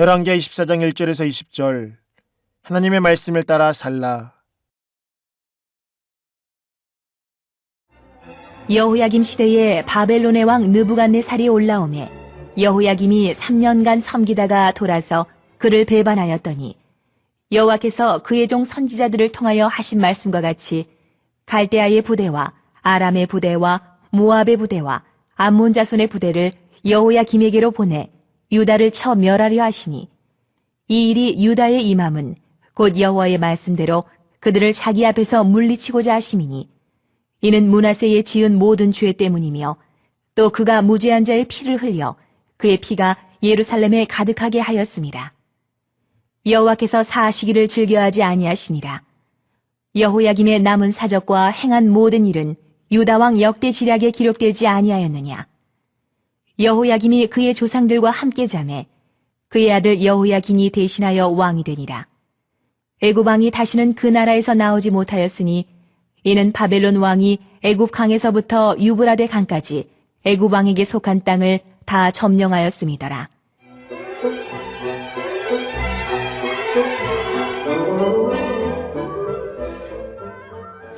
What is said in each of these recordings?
열왕기하 24장 1절에서 20절. 하나님의 말씀을 따라 살라. 여호야김 시대에 바벨론의 왕 느부갓네살이 올라오매 여호야김이 3년간 섬기다가 돌아서 그를 배반하였더니 여호와께서 그의 종 선지자들을 통하여 하신 말씀과 같이 갈대아의 부대와 아람의 부대와 모압의 부대와 암몬 자손의 부대를 여호야김에게로 보내 유다를 쳐 멸하려 하시니 이 일이 유다의 임함은 곧 여호와의 말씀대로 그들을 자기 앞에서 물리치고자 하심이니 이는 문하세에 지은 모든 죄 때문이며 또 그가 무죄한 자의 피를 흘려 그의 피가 예루살렘에 가득하게 하였습니다. 여호와께서 사시기를 즐겨하지 아니하시니라. 여호야김의 남은 사적과 행한 모든 일은 유다 왕 역대 지략에 기록되지 아니하였느냐. 여호야김이 그의 조상들과 함께 잠에 그의 아들 여호야긴이 대신하여 왕이 되니라. 애굽 왕이 다시는 그 나라에서 나오지 못하였으니 이는 바벨론 왕이 애굽 강에서부터 유브라데 강까지 애굽 왕에게 속한 땅을 다 점령하였음이더라.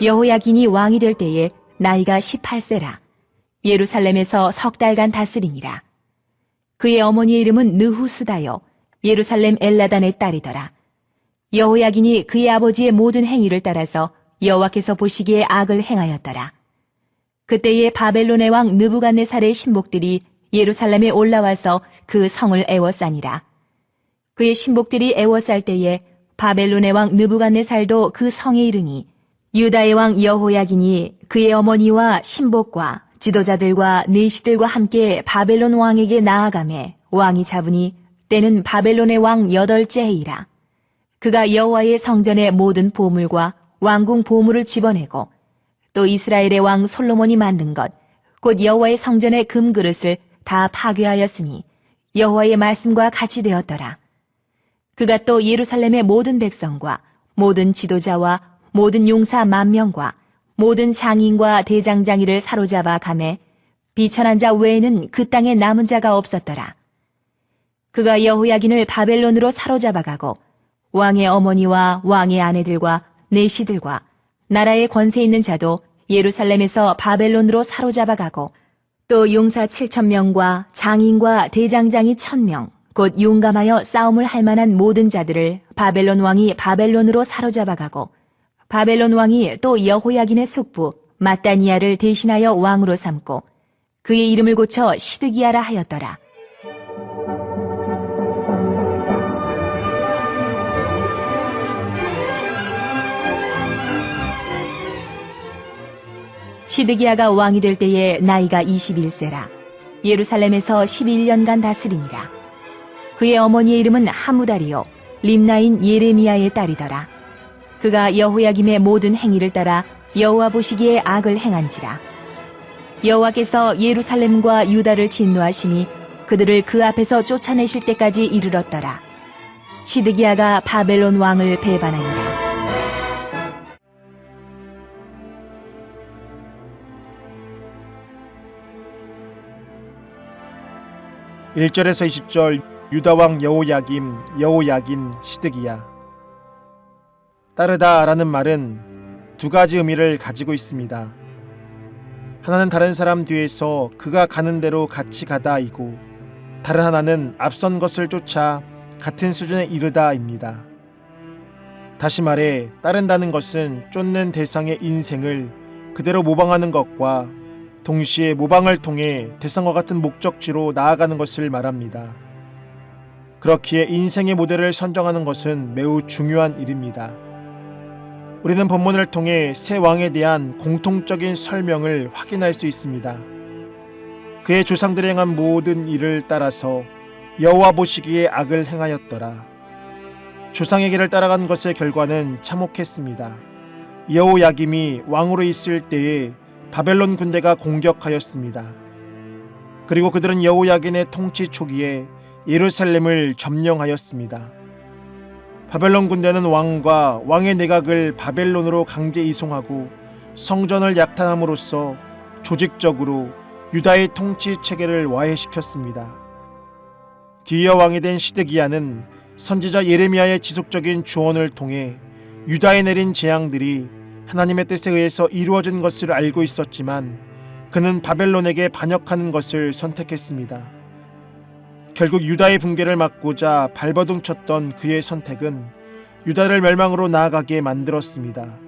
여호야긴이 왕이 될 때에 나이가 18세라. 예루살렘에서 석 달간 다스리니라. 그의 어머니의 이름은 느후스다요. 예루살렘 엘라단의 딸이더라. 여호야긴이 그의 아버지의 모든 행위를 따라서 여호와께서 보시기에 악을 행하였더라. 그때에 바벨론의 왕 느부갓네살의 신복들이 예루살렘에 올라와서 그 성을 애워싸니라. 그의 신복들이 애워쌀 때에 바벨론의 왕 느부갓네살도 그 성에 이르니 유다의 왕 여호야긴이 그의 어머니와 신복과 지도자들과 내시들과 함께 바벨론 왕에게 나아가매 왕이 잡으니 때는 바벨론의 왕 여덟째 해이라. 그가 여호와의 성전의 모든 보물과 왕궁 보물을 집어내고 또 이스라엘의 왕 솔로몬이 만든 것, 곧 여호와의 성전의 금그릇을 다 파괴하였으니 여호와의 말씀과 같이 되었더라. 그가 또 예루살렘의 모든 백성과 모든 지도자와 모든 용사 만 명과 모든 장인과 대장장이를 사로잡아 가매 비천한 자 외에는 그 땅에 남은 자가 없었더라. 그가 여호야긴을 바벨론으로 사로잡아 가고 왕의 어머니와 왕의 아내들과 내시들과 나라의 권세 있는 자도 예루살렘에서 바벨론으로 사로잡아 가고 또 용사 7천 명과 장인과 대장장이 1000명 곧 용감하여 싸움을 할 만한 모든 자들을 바벨론 왕이 바벨론으로 사로잡아 가고 바벨론 왕이 또 여호야긴의 숙부 마따니아를 대신하여 왕으로 삼고 그의 이름을 고쳐 시드기야라 하였더라. 시드기야가 왕이 될 때에 나이가 21세라. 예루살렘에서 11년간 다스리니라. 그의 어머니의 이름은 하무다리요. 림나인 예레미야의 딸이더라. 그가 여호야김의 모든 행위를 따라 여호와 보시기에 악을 행한지라. 여호와께서 예루살렘과 유다를 진노하심이 그들을 그 앞에서 쫓아내실 때까지 이르렀더라. 시드기야가 바벨론 왕을 배반하니라. 1절에서 20절 유다왕 여호야김 여호야긴 시드기야 따르다라는 말은 두 가지 의미를 가지고 있습니다. 하나는 다른 사람 뒤에서 그가 가는 대로 같이 가다이고 다른 하나는 앞선 것을 쫓아 같은 수준에 이르다입니다. 다시 말해 따른다는 것은 쫓는 대상의 인생을 그대로 모방하는 것과 동시에 모방을 통해 대상과 같은 목적지로 나아가는 것을 말합니다. 그렇기에 인생의 모델을 선정하는 것은 매우 중요한 일입니다. 우리는 본문을 통해 새 왕에 대한 공통적인 설명을 확인할 수 있습니다. 그의 조상들이 행한 모든 일을 따라서 여호와 보시기에 악을 행하였더라. 조상의 길을 따라간 것의 결과는 참혹했습니다. 여호야김이 왕으로 있을 때에 바벨론 군대가 공격하였습니다. 그리고 그들은 여호야긴의 통치 초기에 예루살렘을 점령하였습니다. 바벨론 군대는 왕과 왕의 내각을 바벨론으로 강제 이송하고 성전을 약탈함으로써 조직적으로 유다의 통치 체계를 와해시켰습니다. 뒤이어 왕이 된 시드기야는 선지자 예레미야의 지속적인 조언을 통해 유다에 내린 재앙들이 하나님의 뜻에 의해서 이루어진 것을 알고 있었지만 그는 바벨론에게 반역하는 것을 선택했습니다. 결국 유다의 붕괴를 막고자 발버둥 쳤던 그의 선택은 유다를 멸망으로 나아가게 만들었습니다.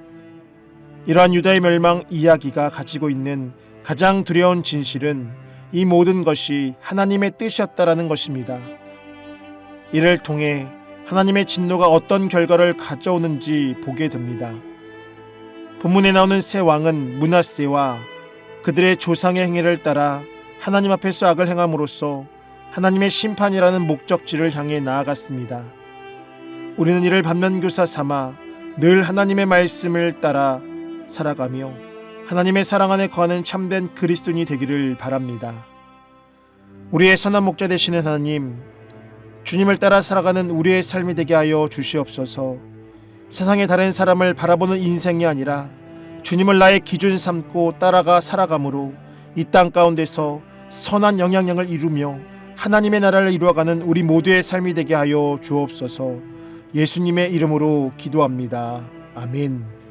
이러한 유다의 멸망 이야기가 가지고 있는 가장 두려운 진실은 이 모든 것이 하나님의 뜻이었다라는 것입니다. 이를 통해 하나님의 진노가 어떤 결과를 가져오는지 보게 됩니다. 본문에 나오는 세 왕은 문하세와 그들의 조상의 행위를 따라 하나님 앞에서 악을 행함으로써 하나님의 심판이라는 목적지를 향해 나아갔습니다. 우리는 이를 반면교사 삼아 늘 하나님의 말씀을 따라 살아가며 하나님의 사랑 안에 거하는 참된 그리스도인이 되기를 바랍니다. 우리의 선한 목자 되시는 하나님, 주님을 따라 살아가는 우리의 삶이 되게 하여 주시옵소서. 세상의 다른 사람을 바라보는 인생이 아니라 주님을 나의 기준 삼고 따라가 살아감으로 이 땅 가운데서 선한 영향력을 이루며 하나님의 나라를 이루어가는 우리 모두의 삶이 되게 하여 주옵소서. 예수님의 이름으로 기도합니다. 아멘.